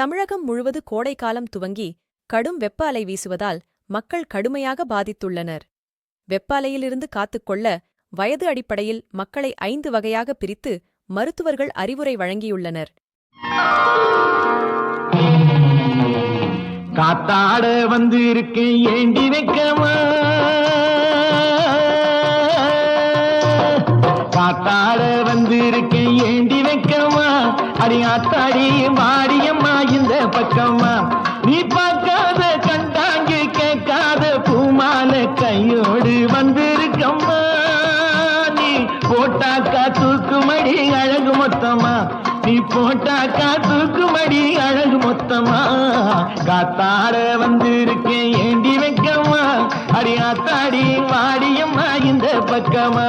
தமிழகம் முழுவது கோடைக்காலம் துவங்கி கடும் வெப்ப அலை வீசுவதால் மக்கள் கடுமையாக பாதித்துள்ளனர். வெப்ப அலையிலிருந்து காத்துக்கொள்ள வயது அடிப்படையில் மக்களை ஐந்து வகையாக பிரித்து மருத்துவர்கள் அறிவுரை வழங்கியுள்ளனர். காத்தாட வந்து இருக்கு ஏண்டி வைக்கமா காத்தாட அடியாத்தாடி மாடியம்மா இந்த பக்கம்மா. நீ பார்க்காத கண்டாங்க கேட்காத பூமால கையோடு வந்திருக்கம்மா. நீ போட்டாக்கா தூக்குமடி அழகு மொத்தமா நீ போட்டாக்கா தூக்குமடி அழகு மொத்தமா காத்தாட வந்திருக்கேன் ஏண்டி வைக்கம்மா. அடியாத்தாடி மாடியம்மா இந்த பக்கமா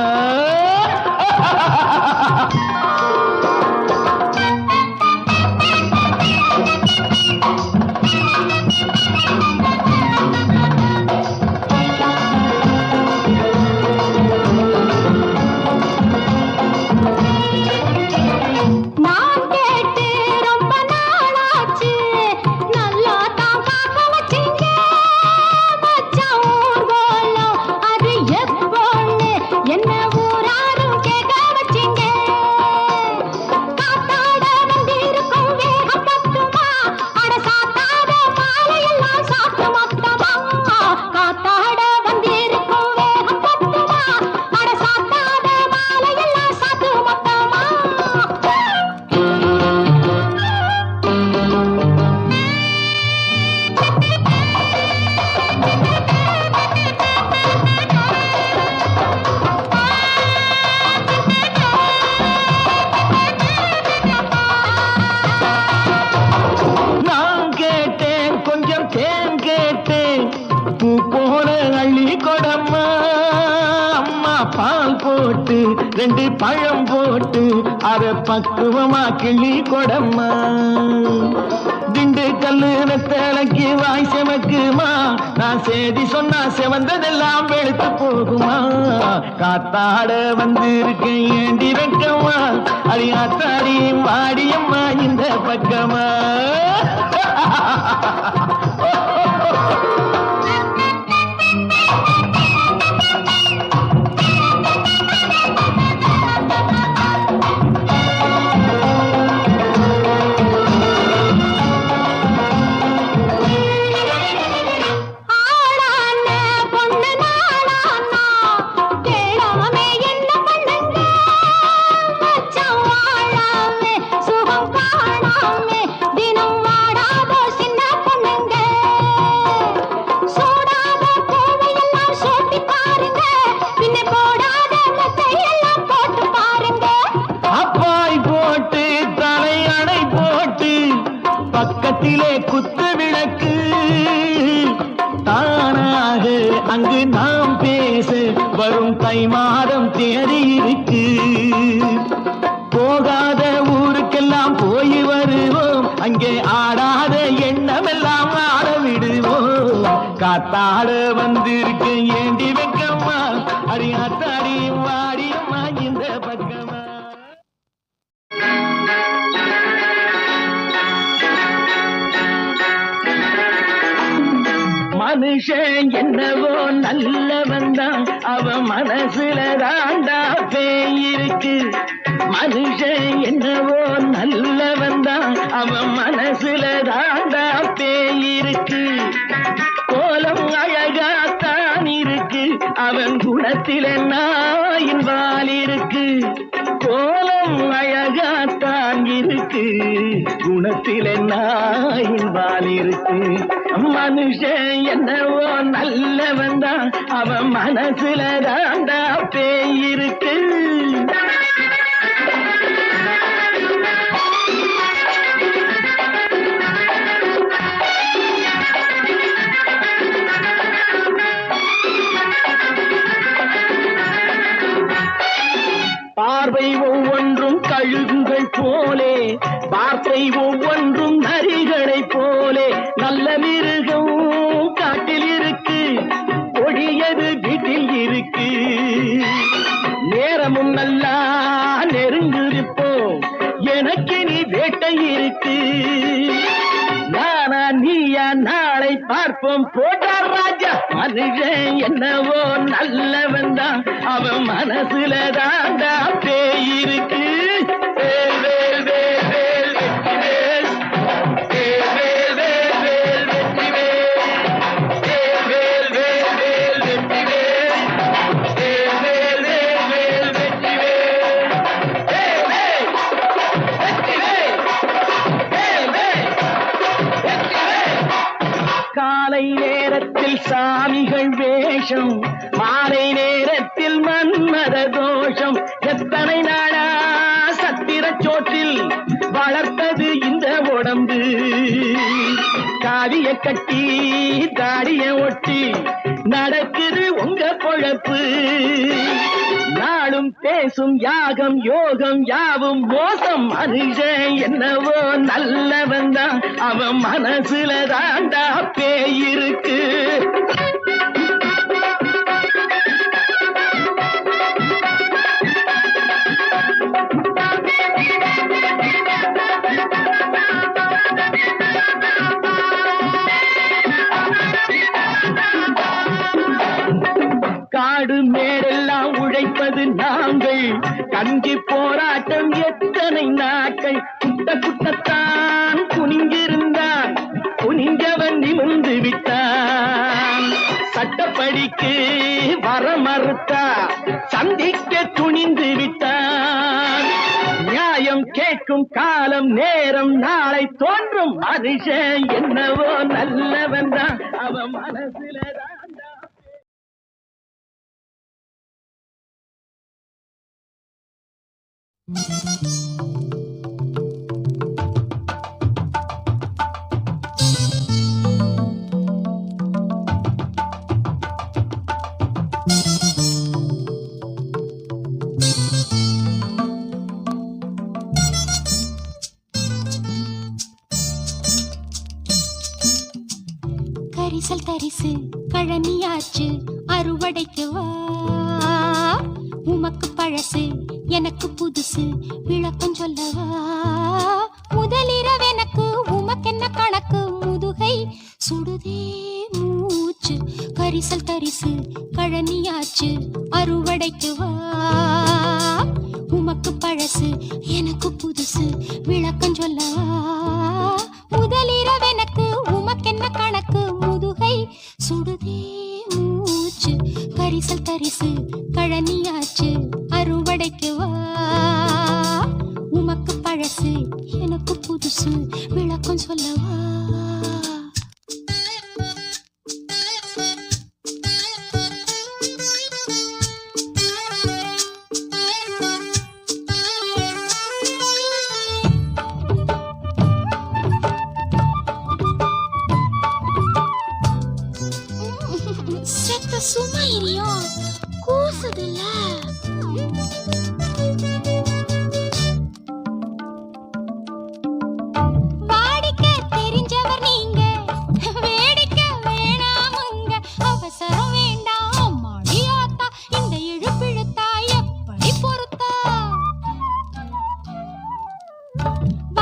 பழம் போட்டு அத பக்குவமா கிளி கொடம்மா. திண்டு கல்லு வெத்தலைக்கு வாய் செமக்குமா நான் சேதி சொன்னா செவந்ததெல்லாம் வெளுத்து போகுமா. காத்தாட வந்திருக்கேன் ஏண்டி வைக்கமா அடி ஆத்தாடி வாடியம்மா இந்த பக்கமா. பக்கத்திலே குத்து விளக்கு. தானாக அங்கு நாம் பேச வரும் தை மாதம் தேதி இருக்கு. போகாத ஊருக்கெல்லாம் போய் வருவோம். அங்கே ஆடாத எண்ணமெல்லாம் ஆட விடுவோம். காத்தாட வந்திருக்கேன் ஏண்டி வைக்கம்மா? அடியாத்தாடி வாடியம்மா இந்த பக்கமா? மனுஷன் என்னவோ நல்லவன் தான். அவன் மனசுல தாண்டா பேயிருக்கு மனுஷன் என்னவோ நல்லவன் தான். அவன் மனசுல தாண்டா பேயிருக்கு கோலம் அழகாத்தான் இருக்கு. அவன் குணத்தில நாயின் வாலிருக்கு கோலம் அழகாத்தான் இருக்கு. குணத்தில நாயின் வால் இருக்கு மனுஷன் என்னவோ நல்லவன் தான் அவன் மனசுல தாண்டா பேய் இருக்கு. பார்ப்போம். போட்டார் ராஜா. மனுஷன் என்னவோ நல்லவன் தான் அவன் மனசுல தாண்டா பேய் சாமிகள் வேஷம் மாலை நேரத்தில் மன்மத தோஷம். எத்தனை நாளா சத்திர சோற்றில் வளர்த்தது இந்த உடம்பு. காவிய கட்டி தாடிய ஒட்டி நடக்குது உங்க பொழப்பு. நாளும் பேசும் யாகம் யோகம் யாவும் மோசம். மனுஷன் என்னவோ நல்லவன் தான் அவன் மனசுல தாண்டா பேய் உழைப்பது நாங்கள். கஞ்சி போராட்டம் எத்தனை நாட்கள்? குட்ட குட்டத்தான் குனிஞ்சிருந்தான் குனிஞ்சவன் நிமிர்ந்து விட்டான். சட்டப்படிக்கு வர மறுத்தா சந்திக்க துணிந்து விட்டான். நியாயம் கேட்கும் காலம் நேரம் நாளை தோன்றும். மனுஷன் என்னவோ நல்லவன் தான் அவன் மனசுல தாண்டா கரிசல் தரிசு கழனியாச்சு அறுவடைக்கு வா. உமக்கு பழசு எனக்கு புதுசு விளக்கம் சொல்லவா? முதலிரவு எனக்கு உமக்கென்ன கணக்கு? முதுகை சுடுதே மூச்சு கரிசல் தரிசு கழனியாச்சு அறுவடைக்கு வா உமக்கு பழசு எனக்கு புதுசு விளக்கம் சொல்லவா? முதலிரவு எனக்கு உமக்கென்ன கணக்கு? முதுகை சுடுதே மூச்சு கரிசல் தரிசு சும்மா இரியும் கூசுதுல்ல Bye.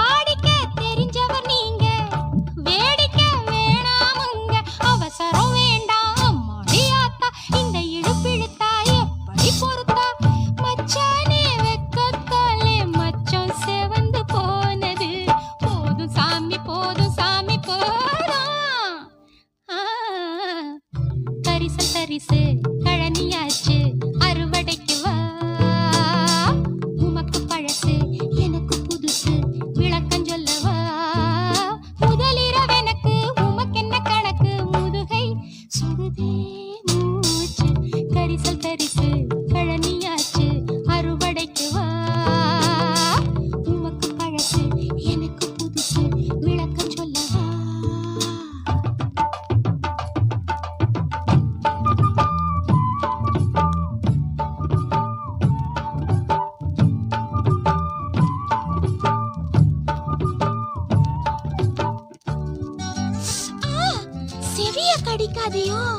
You.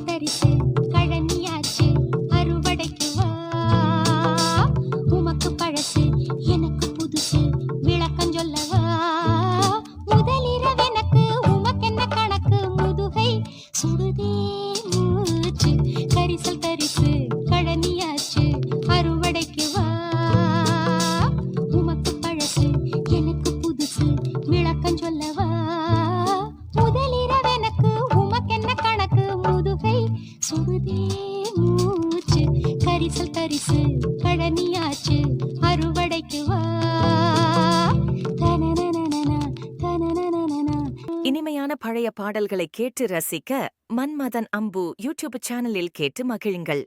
felices. பாடல்களை கேட்டு ரசிக்க மன்மதன் அம்பு யூடியூப் சேனலில் கேட்டு மகிழுங்கள்.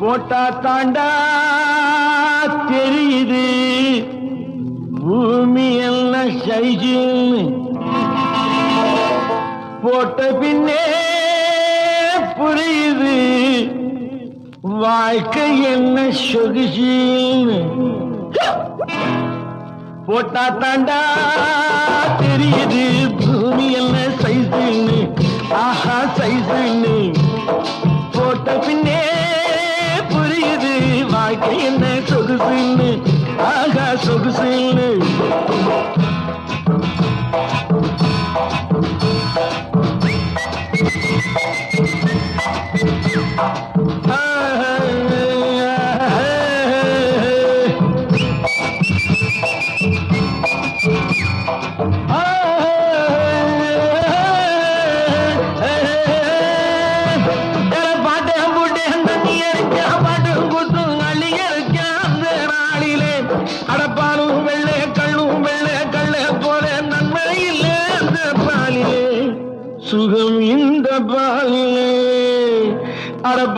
போட்டா தாண்டா தெரியுது. பூமி எல்லாம் சைஜின்னு போட்ட பின்னே புரியுது. வாழ்க்கை என்ன சொகுசின்னு. போட்டா தாண்டா தெரியுது பூமி என்ன சைஸுன்னு ஆஹா சைஸுன்னு போட்ட பின்னே புரியுது வாழ்க்கை என்ன சொகுசுன்னு. ஆகா சொகுசுன்னு.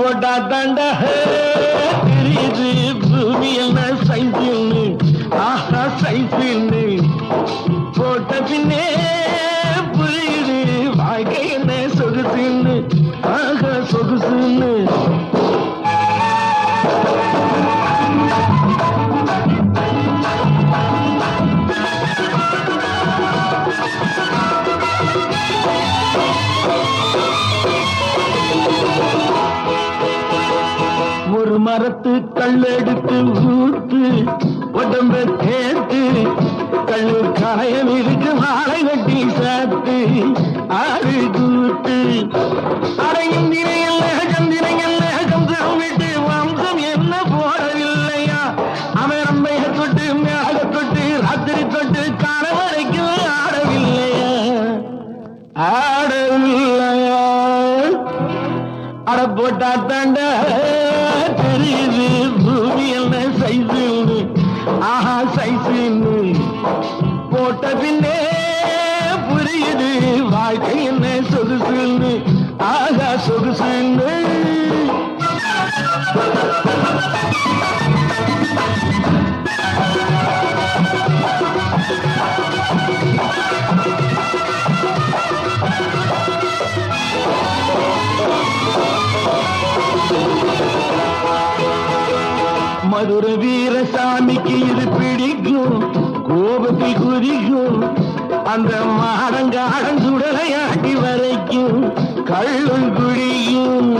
போட்டா தாண்டா. தெரியுது பூமி என்ன சைசில்னு ஆஹா சைசில்னு போட்ட பின்னே புரியுது வாழ்க்கை என்ன சொகுசுன்னு. ஆஹா சொகுசுன்னு. உடம்ப தேர்த்து கல்லு காயம் இருக்கு மாலை வெட்டி சாத்து ஆறு கூத்து அடையும் திரையல்ல சந்திரையல்ல கம்சம் விட்டு வம்சம் என்ன போடவில்லையா? அவன் ரம்பைய தொட்டு மேக தொட்டு ராத்திரி தொட்டு கால வரைக்கும் ஆடவில்லையா? ஆடவில்லையா? அட போட்டா தாண்ட. போட்ட பின்னே புரியுது வாழ்க்கை என்ன சொகுசுன்னு ஆகா சொகுசுன்னு. மதுர வீரசாமிக்கு இது பிடிக்கும். கோபத்தில் அந்த மாடங்காடன் சுடலையாட்டி வரைக்கும் கள்ளும் குடியும்.